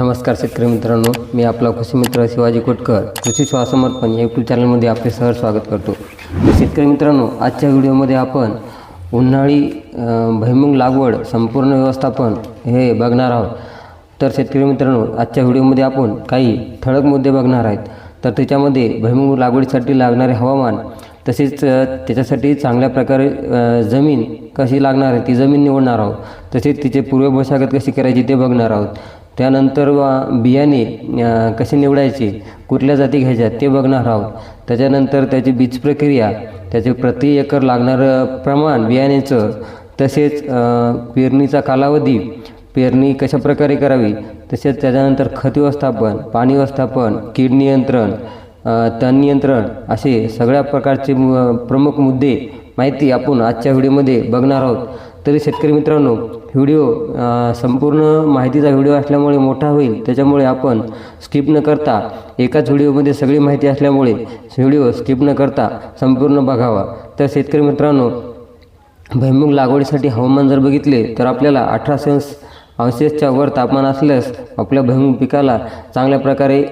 नमस्कार शेतकरी मित्रांनो मी आपला कृषी मित्र शिवाजी कोटकर कृषी स्वसमर्पण या यूट्यूब चॅनलमध्ये आपले सहर स्वागत करतो. शेतकरी मित्रांनो आजच्या व्हिडिओमध्ये आपण उन्हाळी भैमुंग लागवड संपूर्ण व्यवस्थापन हे बघणार आहोत. तर शेतकरी मित्रांनो आजच्या व्हिडिओमध्ये आपण काही ठळक मुद्दे बघणार आहेत. तर त्याच्यामध्ये भैमुंग लागवडीसाठी लागणारे हवामान तसेच त्याच्यासाठी चांगल्या प्रकारे जमीन कशी लागणार आहे ती जमीन निवडणार आहोत. तसेच तिचे पूर्व मशागत कशी करायची ते बघणार आहोत. त्यानंतर वा- बियाणे कसे निवडायचे कुठल्या जाती घ्यायच्या ते बघणार आहोत. त्याच्यानंतर त्याची बीज प्रक्रिया त्याचे प्रति एकर लागणारं प्रमाण बियाण्याचं तसेच पेरणीचा कालावधी पेरणी कशा प्रकारे करावी तसेच त्याच्यानंतर खत व्यवस्थापन पाणी व्यवस्थापन कीड नियंत्रण तण नियंत्रण असे सगळ्या प्रकारचे प्रमुख मुद्दे माहिती आपण आजच्या व्हिडिओमध्ये बघणार आहोत. तरी शेतकरी मित्रांनो व्हिडिओ संपूर्ण माहितीचा व्हिडिओ असल्यामुळे मोठा होईल. त्याच्यामुळे आपण स्किप न करता एकाच व्हिडिओमध्ये सगळी माहिती असल्यामुळे व्हिडिओ स्किप न करता संपूर्ण बघावा. तर शेतकरी मित्रांनो भैमुग लागवडीसाठी हवामान जर बघितले तर आपल्याला अठरा सेल्स अंशेसच्या वर तापमान असल्यास आपल्या भैमुग पिकाला चांगल्या प्रकारे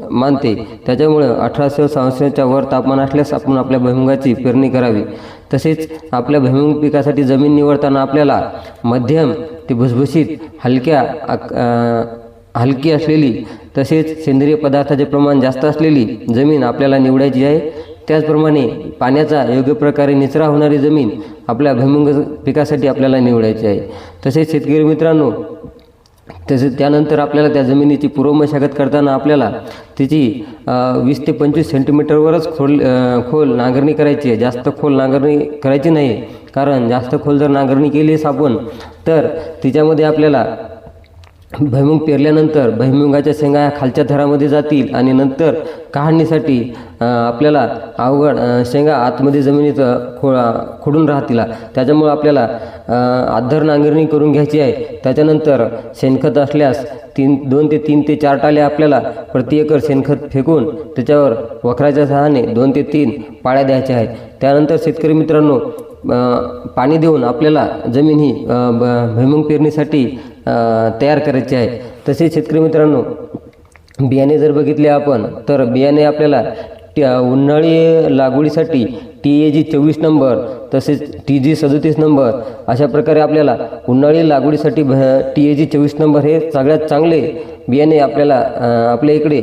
मानते. त्याच्यामुळं अठराशे संस्थेच्या वर तापमान असल्यास आपण आपल्या भुईमुगाची पेरणी करावी. तसेच आपल्या भुईमुग पिकासाठी जमीन निवडताना आपल्याला मध्यम ते भुसभुशीत हलक्या हलकी असलेली तसेच सेंद्रिय पदार्थाचे प्रमाण जास्त असलेली जमीन आपल्याला निवडायची आहे. त्याचप्रमाणे पाण्याचा योग्य प्रकारे निचरा होणारी जमीन आपल्या भुईमुग पिकासाठी आपल्याला निवडायची आहे. तसेच शेतकरी मित्रांनो तसेच त्यानंतर आपल्याला त्या जमिनीची पूर्व मशागत करताना आपल्याला तिची वीस ते पंचवीस सेंटीमीटरवरच खोल खोल नांगरणी करायची आहे. जास्त खोल नांगरणी करायची नाही. कारण जास्त खोल जर नांगरणी केलीस आपण तर तिच्यामध्ये आपल्याला भैमुंग पेरल्यानंतर भैमुंगाच्या शेंगा ह्या खालच्या थरामध्ये जातील आणि नंतर काढणीसाठी आपल्याला अवघड शेंगा आतमध्ये जमिनीत खो खोडून राहतील. त्याच्यामुळं आपल्याला आधर नांगरणी करून घ्यायची आहे. त्याच्यानंतर शेणखत असल्यास तीन दोन ते तीन ते चार टाले आपल्याला प्रति एकर शेणखत फेकून त्याच्यावर वखराच्या सहाने दोन ते तीन पाळ्या द्यायच्या आहेत. त्यानंतर शेतकरी मित्रांनो पाणी देऊन आपल्याला जमीन ही भैमुंग ब- भुईमुग पेरणीसाठी तयार करायची आहे. तसेच शेतकरी मित्रांनो बियाणे जर बघितले आपण तर बियाणे आपल्याला त्या उन्हाळी लागवडीसाठी टी ए जी चोवीस नंबर तसेच टी जी सदोतीस नंबर अशा प्रकारे आपल्याला उन्हाळी लागवडीसाठी भ टी ए जी चोवीस नंबर हे सगळ्यात चांगले बियाणे आपल्याला आपल्या इकडे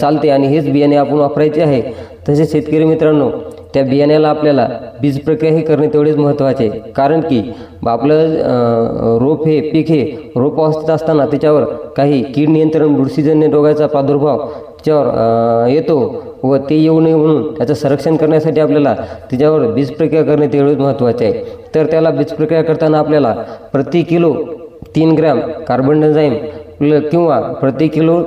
चालते आणि हेच बियाणे आपण वापरायचे आहे. तसेच शेतकरी मित्रांनो त्या बियाण्याला आपल्याला बीज प्रक्रियाही करणे तेवढेच महत्त्वाचे आहे. कारण की आपलं रोप हे पीक हे रोप अवस्थेत असताना त्याच्यावर काही कीड नियंत्रण बुरशीजन्य रोगाचा प्रादुर्भाव त्याच्यावर येतो व ते येऊ नये म्हणून त्याचं संरक्षण करण्यासाठी आपल्याला त्याच्यावर बीज प्रक्रिया करणे तेवढेच महत्त्वाचे आहे तर त्याला बीज प्रक्रिया करताना आपल्याला प्रति किलो तीन ग्रॅम कार्बन डायझाईम प्ल- किंवा प्रति किलो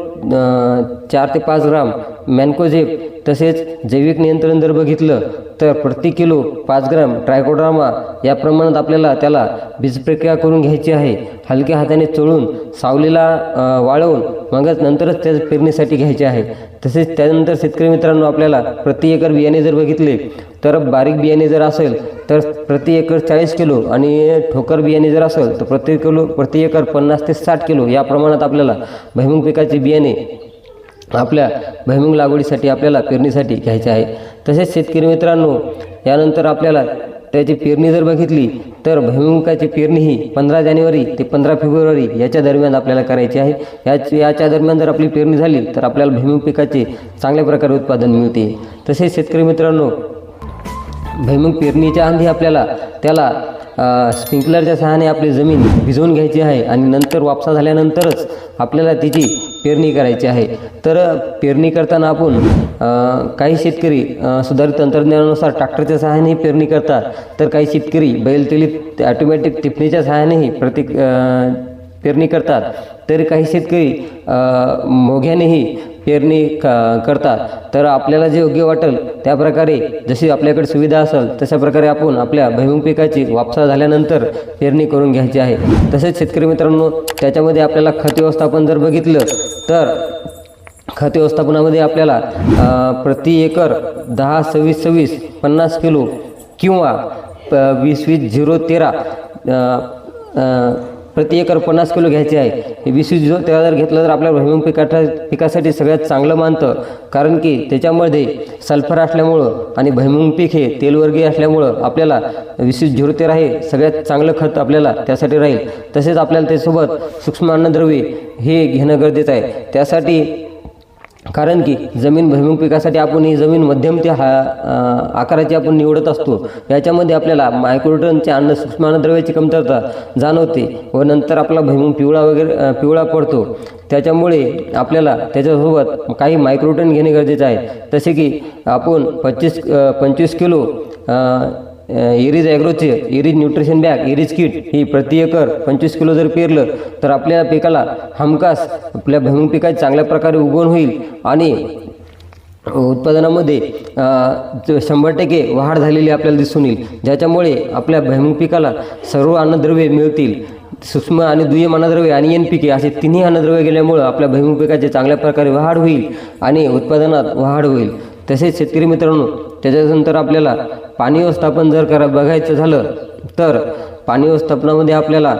चार ते पाच ग्राम मॅन्कोझेप तसेच जैविक नियंत्रण जर बघितलं तर प्रति किलो पाच ग्राम ट्रायकोड्रामा या प्रमाणात आपल्याला त्याला बीज प्रक्रिया करून घ्यायची आहे. हलक्या हाताने चोळून सावलीला वाळवून मगच नंतरच त्या पेरणीसाठी घ्यायचे आहे. तसेच त्यानंतर शेतकरी मित्रांनो आपल्याला प्रति एकर बियाणे जर बघितले तर बारीक बियाणे जर असेल तर प्रति एकर चाळीस किलो आणि ठोकर बियाणे जर असेल तर प्रति किलो प्रति एकर पन्नास ते साठ किलो या प्रमाणात आपल्याला भुईमुग पिकाचे बियाणे आपल्या भुईमुग लागवडीसाठी आपल्याला पेरणीसाठी घ्यायचे आहे. तसेच शेतकरी मित्रांनो यानंतर आपल्याला त्याची पेरणी जर बघितली तर भुईमुगाची पेरणी ही पंधरा जानेवारी ते पंधरा फेब्रुवारी याच्या दरम्यान आपल्याला करायची आहे. याच याच्या दरम्यान जर आपली पेरणी झाली तर आपल्याला भुईमुग पिकाचे चांगल्या प्रकारे उत्पादन मिळते. तसेच शेतकरी मित्रांनो भुईमुग पेरणीच्या आधी आपल्याला त्याला स्प्रिंकलरच्या सहाने आपली जमीन भिजवून घ्यायची आहे आणि नंतर वापसा झाल्यानंतरच आपल्याला तिची पेरणी करायची आहे. तर पेरणी करताना आपण काही शेतकरी सुधारित तंत्रज्ञानानुसार ट्रॅक्टरच्या सहाय्यानेही पेरणी करतात. तर काही शेतकरी बैलतेलीत ऑटोमॅटिक टिपणीच्या सहाय्यानेही प्रति पेरणी करतात. तर काही शेतकरी मोघ्यानेही पेरणी क करतात. तर आपल्याला जे योग्य वाटेल त्या प्रकारे जशी आपल्याकडे सुविधा असेल तशा प्रकारे आपण आपल्या भुईमुग पिकाची वापसा झाल्यानंतर पेरणी करून घ्यायची आहे. तसेच शेतकरी मित्रांनो त्याच्यामध्ये आपल्याला खत व्यवस्थापन जर बघितलं तर खत व्यवस्थापनामध्ये आपल्याला प्रति एकर दहा सव्वीस सव्वीस पन्नास किलो किंवा प- वीस वीस झिरो तेरा प्रति एकर पन्नास किलो घ्यायचे आहे. हे वीस वीस जो त्याला जर घेतलं तर आपल्या भुईमुग पिकाठा पिकासाठी सगळ्यात चांगलं मानतं. कारण की त्याच्यामध्ये सल्फर असल्यामुळं आणि भुईमुग पीक हे तेलवर्गीय असल्यामुळं आपल्याला वीस वीस झिरो तेरा हे सगळ्यात चांगलं खत आपल्याला त्यासाठी राहील. तसेच आपल्याला त्यासोबत सूक्ष्म अन्नद्रव्ये हे घेणं गरजेचं आहे. त्यासाठी कारण की जमीन भूमिक पिकासाठी आपण ही जमीन मध्यम ते हा आकाराची आपण निवडत असतो. याच्यामध्ये आपल्याला मायक्रोटनचे अन्न सूक्ष्म अन्नद्रव्याची कमतरता जाणवते व नंतर आपला भुईमुग पिवळा वगैरे पिवळा पडतो. त्याच्यामुळे आपल्याला त्याच्यासोबत काही मायक्रोटन घेणे गरजेचे आहे. जसे की आपण पच्चीस पंचवीस kilo इरीज ॲग्रोचे Aries nutrition bag Aries kit ही प्रति एकर पंचवीस किलो जर पेरलं तर आपल्या पिकाला हमखास आपल्या भुईमुग पिकाची चांगल्या प्रकारे उगवण होईल आणि उत्पादनामध्ये शंभर टक्के वाढ झालेली आपल्याला दिसून येईल. ज्याच्यामुळे आपल्या भुईमुग पिकाला सर्व अन्नद्रव्ये मिळतील. सूक्ष्म आणि दुय्यम अन्नद्रव्ये आणि एन पिके असे तिन्ही अन्नद्रव्ये गेल्यामुळं आपल्या भुईमुग पिकाची चांगल्या प्रकारे वाढ होईल आणि उत्पादनात वाढ होईल. तसेच शेतकरी मित्रांनो त्याच्यानंतर आपल्याला पाणी व्यवस्थापन जर करा बघायचं झालं तर पाणी व्यवस्थापनामध्ये आपल्याला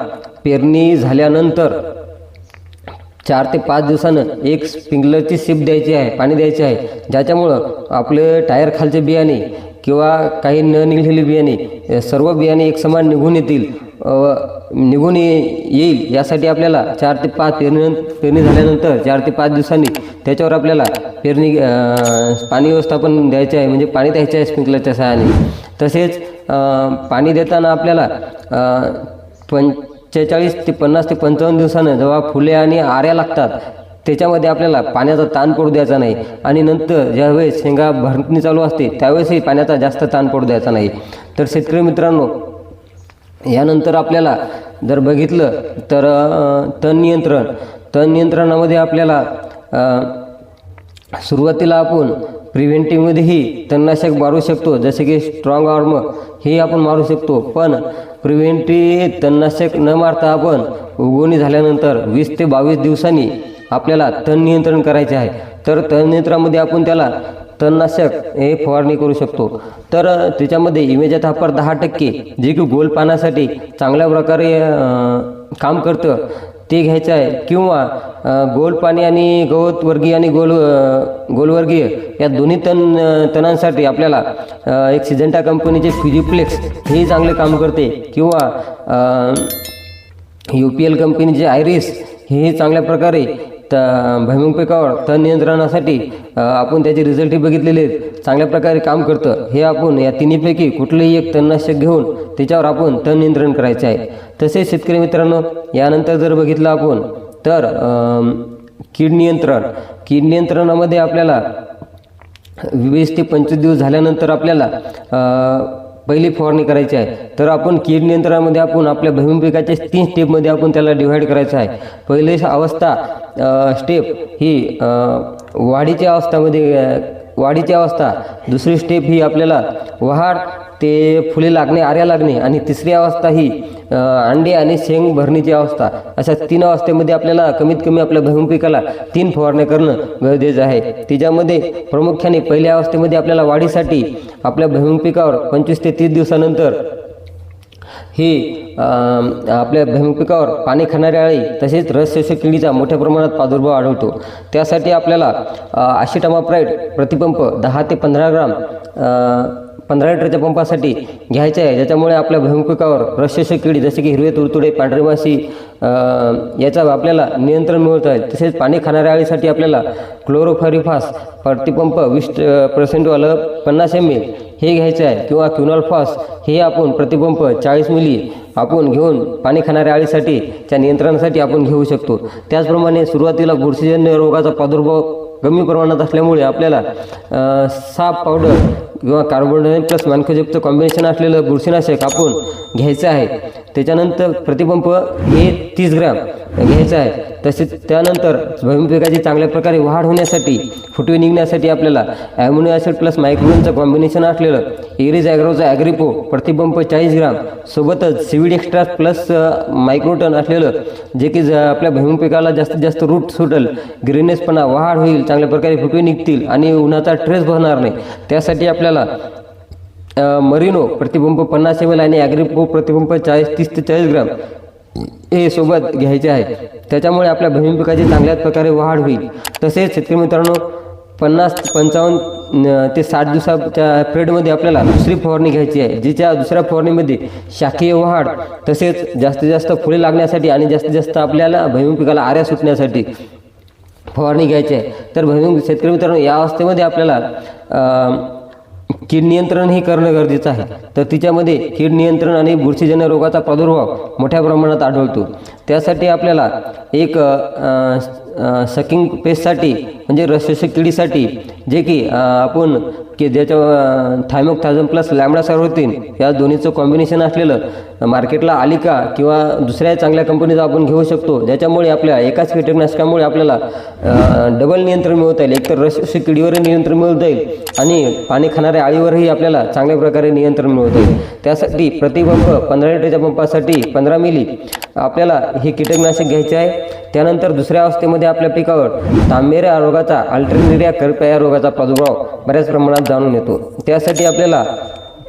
पेरणी झाल्यानंतर चार ते पाच दिवसानं एक स्प्रिंकलरची सीप द्यायची आहे पाणी द्यायचे आहे. ज्याच्यामुळं आपले टायर खालचे बियाणे किंवा काही न निघलेले बियाणे सर्व बियाणे एक समान निघून येतील. निघून ये- येईल. यासाठी आपल्याला चार ते पाच पेरणी पेरणी झाल्यानंतर चार ते पाच दिवसांनी त्याच्यावर आपल्याला पेरणी पाणी व्यवस्थापन द्यायचे आहे. म्हणजे पाणी द्यायचे आहे स्प्रिंकलरच्या सहाय्याने. तसेच पाणी देताना आपल्याला पंचेचाळीस ते पन्नास ते पंचावन्न दिवसानं जेव्हा फुले आणि आऱ्या लागतात त्याच्यामध्ये आपल्याला पाण्याचा ताण पडू द्यायचा नाही. आणि नंतर ज्यावेळेस शेंगा भरणी चालू असते त्यावेळेसही पाण्याचा जास्त ताण पडू द्यायचा नाही. तर शेतकरी मित्रांनो यानंतर आपल्याला जर बघितलं तर तण नियंत्रण. तण नियंत्रणामध्ये आपल्याला सुरुवातीला आपण प्रिव्हेंटिव्हमध्येही तणनाशक मारू शकतो. जसे की स्ट्रॉंग आर्म हे आपण मारू शकतो. पण प्रिव्हेंटिव्ह तणनाशक न मारता आपण उगवणी झाल्यानंतर वीस ते बावीस दिवसांनी आपल्याला तण नियंत्रण करायचे आहे. तर तण नियंत्रणामध्ये आपण त्याला तणनाशक हे फवारणी करू शकतो. तर त्याच्यामध्ये इमेजा थापर दहा टक्के जे की गोल पानासाठी चांगल्या प्रकारे काम करतं ते घ्यायचं आहे. किंवा गोल पाणी आणि गवत वर्गीय आणि गोल गोलवर्गीय या दोन्ही तण तणांसाठी आपल्याला एक सिजंटा कंपनीचे फिजिप्लेक्स हे चांगले काम करते. किंवा यू पी एल कंपनीचे आयरिस हे चांगल्या प्रकारे त भैमुग पिकावर तण नियंत्रणासाठी आपण त्याचे रिझल्टही बघितलेले आहेत. चांगल्या प्रकारे काम करतं. हे आपण या तिन्हीपैकी कुठलंही एक तणनाशक घेऊन त्याच्यावर आपण तण नियंत्रण करायचे आहे. तसेच शेतकरी मित्रांनो यानंतर जर बघितलं आपण तर कीड नियंत्रण. कीड नियंत्रणामध्ये आपल्याला वीस ते पंचवीस दिवस झाल्यानंतर आपल्याला पहिली फवारणी करायची आहे. तर आपण कीड नियंत्रणामध्ये आपण आपल्या भूमी पिकाच्या तीन स्टेपमध्ये आपण त्याला डिव्हाइड करायचं आहे. पहिली अवस्था स्टेप ही वाढीच्या अवस्थामध्ये वाढीची अवस्था. दुसरी स्टेप ही आपल्याला वहाड ते फुले लागणे आऱ्या लागणे आणि तिसरी अवस्था ही अंडे आणि शेंग भरणीची अवस्था. अशा तीन अवस्थेमध्ये आपल्याला कमीत कमी आपल्या भूमी पिकाला तीन फवारण्या करणं गरजेचं आहे. त्याच्यामध्ये प्रामुख्याने पहिल्या अवस्थेमध्ये आपल्याला वाढीसाठी आपल्या भूमी पिकावर पंचवीस ते तीस दिवसानंतर ही आपल्या भूमिपिकावर पाणी खाणारी अळी तसेच रस किडीचा मोठ्या प्रमाणात प्रादुर्भाव आढळतो. त्यासाठी आपल्याला आशिटमाप्राईड प्रतिपंप दहा ते पंधरा ग्राम पंधरा लिटरच्या पंपासाठी घ्यायचे आहे. ज्याच्यामुळे आपल्या भूमी पिकावर किडी जसे की हिरवे तुडतुडे पांढरे माशी याचा आपल्याला नियंत्रण मिळत आहे. तसेच पाणी खाणाऱ्या अळीसाठी आपल्याला क्लोरोफारिफास प्रतिपंप वीस पर्सेंटवालं पन्नास एम एल हे घ्यायचं आहे किंवा क्युनॉलफॉस हे आपण प्रतिपंप चाळीस मिली आपण घेऊन पाणी खाणाऱ्या आळीसाठी त्या नियंत्रणासाठी आपण घेऊ शकतो. त्याचप्रमाणे सुरुवातीला बुरशीजन्य रोगाचा प्रादुर्भाव कमी प्रमाणात असल्यामुळे आपल्याला साप पावडर किंवा कार्बोन प्लस मानकोजेपचं कॉम्बिनेशन असलेलं बुरशीनाशक आपण घ्यायचं आहे. त्याच्यानंतर प्रतिपंप हे तीस ग्रॅम घ्यायचं आहे. तसेच त्यानंतर भूमी पिकाची चांगल्या प्रकारे वाढ होण्यासाठी फुटवे निघण्यासाठी आपल्याला ॲम्युनो ॲसिड प्लस मायक्रोनचं कॉम्बिनेशन असलेलं एरिज ॲग्रोचा ॲग्रिपो प्रतिपंप चाळीस ग्राम सोबतच सिविड एक्स्ट्रा प्लस मायक्रोटन असलेलं जे की ज- आपल्या भूमिपिकाला जास्तीत जास्त रूट सुटेल ग्रीनेसपणा वाढ होईल चांगल्या प्रकारे फुटवे निघतील आणि उन्हाचा ट्रेस भरणार नाही. त्यासाठी आपल्याला आपल्याला मरिनो प्रतिबंब पन्नास एम एल आणि ॲग्रिपो प्रतिबंब चाळीस तीस ते चाळीस ग्राम हे सोबत घ्यायचे आहे. त्याच्यामुळे आपल्या भूमी पिकाची चांगल्याच प्रकारे वाढ होईल. तसेच शेतकरी मित्रांनो पन्नास पंचावन्न ते साठ दिवसाच्या पिरियडमध्ये आपल्याला दुसरी फवारणी घ्यायची आहे जिच्या दुसऱ्या फवारणीमध्ये शाखीय वाढ तसेच जास्तीत जास्त फुले लागण्यासाठी आणि जास्तीत जास्त आपल्याला भूमी पिकाला आऱ्या सुटण्यासाठी फवारणी घ्यायची आहे. तर भूमी शेतकरी मित्रांनो या अवस्थेमध्ये आपल्याला कीड नियंत्रण हे करणं गरजेचं आहे. तर तिच्यामध्ये कीड नियंत्रण आणि बुरशीजन्य रोगाचा प्रादुर्भाव मोठ्या प्रमाणात आढळतो. त्यासाठी आपल्याला एक सकिंग पेस्टसाठी म्हणजे रसशोषक किडीसाठी जे की आपण की ज्याच्या थायमोक थायझम प्लस लॅमडा सर्वतीन या दोन्हीचं कॉम्बिनेशन असलेलं मार्केटला आलिका किंवा दुसऱ्या चांगल्या कंपनीचा आपण घेऊ शकतो ज्याच्यामुळे आपल्या एकाच कीटकनाशकामुळे आपल्याला डबल नियंत्रण मिळवता येईल. एकतर रस किडीवरही नियंत्रण मिळवता येईल आणि पाणी खाणाऱ्या आळीवरही आपल्याला चांगल्या प्रकारे नियंत्रण मिळवता येईल. त्यासाठी प्रतिपंप पंधरा लिटरच्या पंपासाठी पंधरा मिली आपल्याला हे कीटकनाशक घ्यायचे आहे. त्यानंतर दुसऱ्या अवस्थेमध्ये आपल्या पिकावर तांबेऱ्या रोगाचा अल्टरनेरिया करप्या या रोगाचा प्रादुर्भाव बऱ्याच प्रमाणात जाणून येतो. त्यासाठी आपल्याला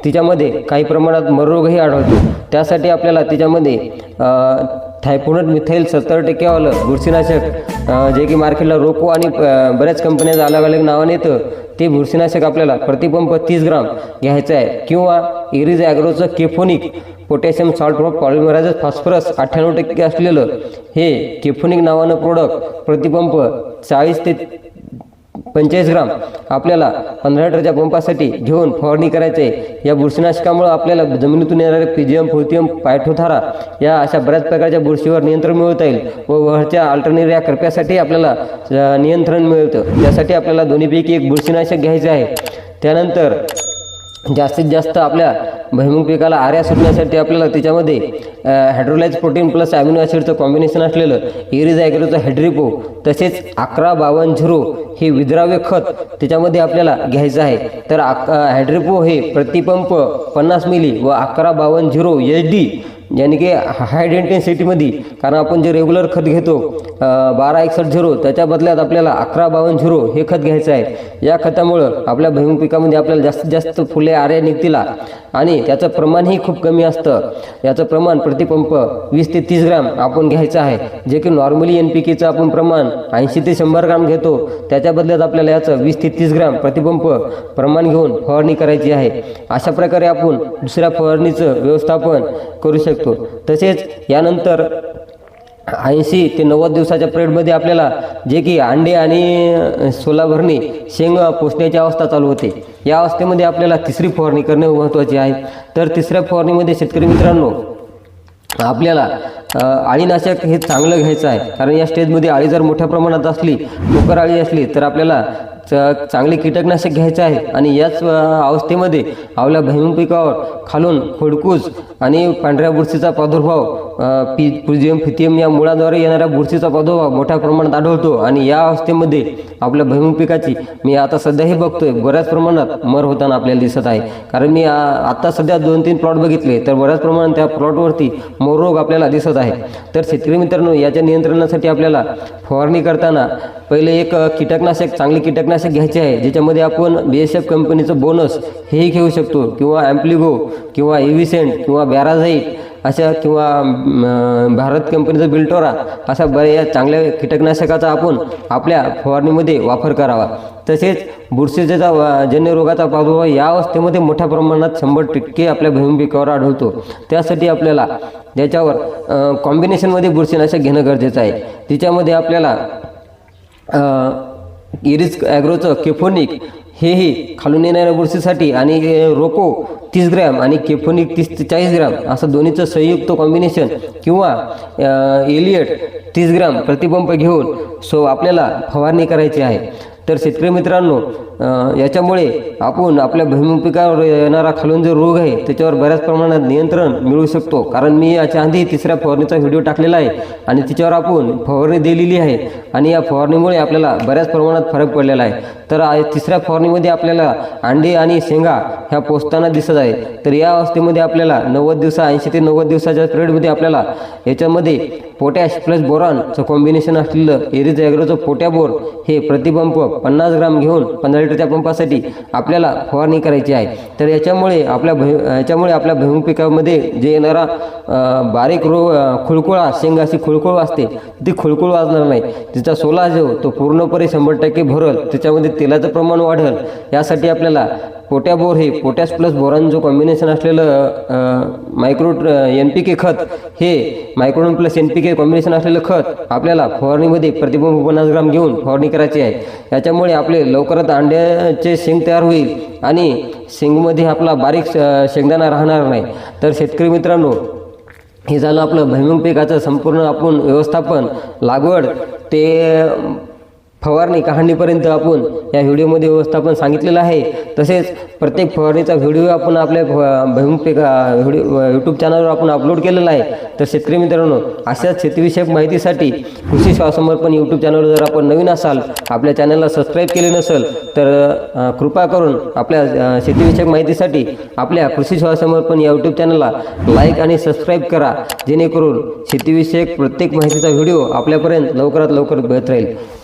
तिच्यामध्ये काही प्रमाणात मररोगही आढळतो. त्यासाठी आपल्याला तिच्यामध्ये थायफोनट मिथाईल सत्तर टक्केवालं बुरशीनाशक जे की मार्केटला रोको आणि बऱ्याच कंपन्याचं अलग अलग नावाने येतं ते बुरशीनाशक आपल्याला प्रतिपंप तीस ग्राम घ्यायचं आहे. किंवा इरिज ॲग्रोचं केफोनिक potassium salt of polymeriser phosphorus अठ्ठ्याण्णव टक्के असलेलं हे केफोनिक नावानं प्रोडक्ट प्रतिपंप चाळीस ते पंचेचाळीस ग्राम आपल्याला पंधरा लिटरच्या पंपासाठी घेऊन फवारणी करायची. आहे या बुरशीनाशकामुळे आपल्याला जमिनीतून येणारे पिजियम फोर्थियम पायठोथारा या अशा बऱ्याच प्रकारच्या बुरशीवर नियंत्रण मिळवता येईल व वरच्या अल्टरनेरिया करप्यासाठी आपल्याला नियंत्रण मिळतं. त्यासाठी आपल्याला दोन्हीपैकी एक बुरशीनाशक घ्यायचे आहे. त्यानंतर जास्तीत जास्त आपल्या भैमुख पिकाला आऱ्या सुटण्यासाठी आपल्याला त्याच्यामध्ये हायड्रोलाइज प्रोटीन प्लस ॲमिनो ॲसिडचं कॉम्बिनेशन असलेलं इरिज ॲग्रोचं हेड्रिपो तसेच अकरा बावन्न झिरो हे विद्राव्य खत त्याच्यामध्ये आपल्याला घ्यायचं आहे. तर आक हायड्रिपो हे प्रतिपंप पन्नास मिली व अकरा बावन्न झिरो एच डी यानी की हाय इंटेन्सिटीमध्ये कारण आपण जे रेग्युलर खत घेतो बारा एकसष्ट झिरो त्याच्या बदल्यात आपल्याला अकरा बावन्न झिरो हे खत घ्यायचं आहे. या खतामुळं आपल्या भैमुख पिकामध्ये आपल्याला जास्तीत जास्त फुले आऱ्या निघतील आणि त्याचं प्रमाणही खूप कमी असतं. याचं प्रमाण प्रतिपंप वीस ते तीस ग्राम आपण घ्यायचं आहे. जे की नॉर्मली एन पी केचं आपण प्रमाण ऐंशी ते शंभर ग्राम घेतो. त्याच्या बदल्यात आपल्याला याचं वीस ते तीस ग्राम प्रतिपंप प्रमाण घेऊन फवारणी करायची आहे. अशा प्रकारे आपण दुसऱ्या फवारणीचं व्यवस्थापन करू शकतो. तसेच यानंतर ऐंशी ते नव्वद दिवसाच्या पिरियडमध्ये आपल्याला जे की अंडे आणि सोलाभरणी शेंगा शेंग पोसण्याची अवस्था चालू होते. या अवस्थेमध्ये आपल्याला तिसरी फवारणी करणे महत्त्वाचे आहे. तर तिसऱ्या फवारणीमध्ये शेतकरी मित्रांनो आपल्याला आळीनाशक अळीनाशक हे चांगलं घ्यायचं आहे. कारण या स्टेजमध्ये अळी जर मोठ्या प्रमाणात असली ठोकर आळी असली तर आपल्याला च- चांगले कीटकनाशक घ्यायचे आहे. आणि याच अवस्थेमध्ये आपल्या भैमूग पिकावर खालून खोडकूस आणि पांढऱ्या बुरशीचा प्रादुर्भाव पी पुजियम फिथियम या मुळाद्वारे येणाऱ्या बुरशीचा प्रादुर्भाव मोठ्या प्रमाणात आढळतो. आणि या अवस्थेमध्ये आपल्या भैमुख पिकाची मी आता सध्याही बघतोय बऱ्याच प्रमाणात मर होताना आपल्याला दिसत आहे. कारण मी आत्ता आता सध्या दोन तीन प्लॉट बघितले तर बऱ्याच प्रमाणात त्या प्लॉटवरती मोरोग आपल्याला दिसत आहे. तर शेतकरी मित्रांनो याच्या नियंत्रणासाठी आपल्याला फवारणी करताना पहिले एक कीटकनाशक चांगले कीटकनाशक घ्यायचे आहे. ज्याच्यामध्ये आपण बी एस एफ कंपनीचं बोनस हेही घेऊ शकतो. किंवा ॲम्प्लिगो किंवा एव्हिसेंट किंवा बॅराझाईट अशा किंवा भारत कंपनीचा बिल्टोरा असा बऱ्या चांगल्या कीटकनाशकाचा आपण आपल्या फवारणीमध्ये वापर करावा. तसेच बुरशीचा वा- जन्य रोगाचा प्रादुर्भाव या अवस्थेमध्ये मोठ्या प्रमाणात शंभर टक्के आपल्या भूमिपिकावर आढळतो. त्यासाठी आपल्याला त्याच्यावर कॉम्बिनेशनमध्ये बुरशीनाशक घेणं गरजेचं आहे. तिच्यामध्ये आपल्याला इरिस ॲग्रोचं केफोनिक हेही खालून येणाऱ्या बुरशीसाठी आणि रोको तीस ग्रॅम आणि केफोनिक तीस ते चाळीस ग्रॅम असं दोन्हीचं संयुक्त कॉम्बिनेशन किंवा एलियट तीस ग्रॅम प्रतिपंप घेऊन सो आपल्याला फवारणी करायची आहे. तर शेतकरी मित्रांनो याच्यामुळे आपण आपल्या भूमिपिकावर येणारा खालून जो रोग आहे त्याच्यावर बऱ्याच प्रमाणात नियंत्रण मिळू शकतो. कारण मी याच्या आधी तिसऱ्या फवारणीचा व्हिडिओ टाकलेला आहे आणि तिच्यावर आपण फवारणी दिलेली आहे आणि या फवारणीमुळे आपल्याला बऱ्याच प्रमाणात फरक पडलेला आहे. तर तिसऱ्या फवारणीमध्ये आपल्याला अंडे आणि शेंगा ह्या पोचताना दिसत आहे तर या अवस्थेमध्ये आपल्याला नव्वद दिवसा ऐंशी ते नव्वद दिवसाच्या पिरियडमध्ये आपल्याला याच्यामध्ये पोटॅश प्लस बोरॉनचं कॉम्बिनेशन असलेलं एरिज ॲग्रोचं पोटॅबोर हे प्रतिबंप पन्नास ग्राम घेऊन पंधरा लिटरच्या पंपासाठी आपल्याला फवारणी करायची आहे. तर याच्यामुळे आपल्या भै याच्यामुळे आपल्या भैमुग पिकामध्ये जे येणारा बारीक रो खुळकुळा शेंग अशी खुळकुळ असते ती खुळकुळ वाजणार नाही. तिचा सोला जो तो पूर्णपणे शंभर टक्के भरल त्याच्यामध्ये तेलाचं प्रमाण वाढेल यासाठी आपल्याला पोट्या बोर हे पोटॅश प्लस बोरान जो कॉम्बिनेशन असलेलं मायक्रो एन पी के खत हे micron plus N P K combination असलेलं खत आपल्याला फवारणीमध्ये प्रतिबिंब पन्नास ग्राम घेऊन फवारणी करायची आहे. याच्यामुळे आपले लवकरात अंड्याचे शेंग तयार होईल आणि शेंगमध्ये आपला बारीक श- शेंगदाणा राहणार नाही. तर शेतकरी मित्रांनो हे झालं आपलं भैमुग पिकाचं संपूर्ण आपण व्यवस्थापन लागवड ते फवारणी कहाणीपर्यंत आपण या व्हिडिओमध्ये व्यवस्थापन सांगितलेलं आहे. तसेच प्रत्येक फवारणीचा व्हिडिओ आपण आपल्या व्हिडिओ यूट्यूब चॅनलवर आपण अपलोड केलेला आहे. तर शेतकरी मित्रांनो अशाच शेतीविषयक माहितीसाठी कृषी स्वासमर्पण यूट्यूब चॅनलवर जर आपण नवीन असाल आपल्या चॅनलला सबस्क्राईब केले नसेल तर कृपा करून आपल्या शेतीविषयक माहितीसाठी आपल्या कृषी स्वासमर्पण या यूट्यूब चॅनलला लाईक आणि सबस्क्राईब करा. जेणेकरून शेतीविषयक प्रत्येक माहितीचा व्हिडिओ आपल्यापर्यंत लवकरात लवकर मिळत राहील.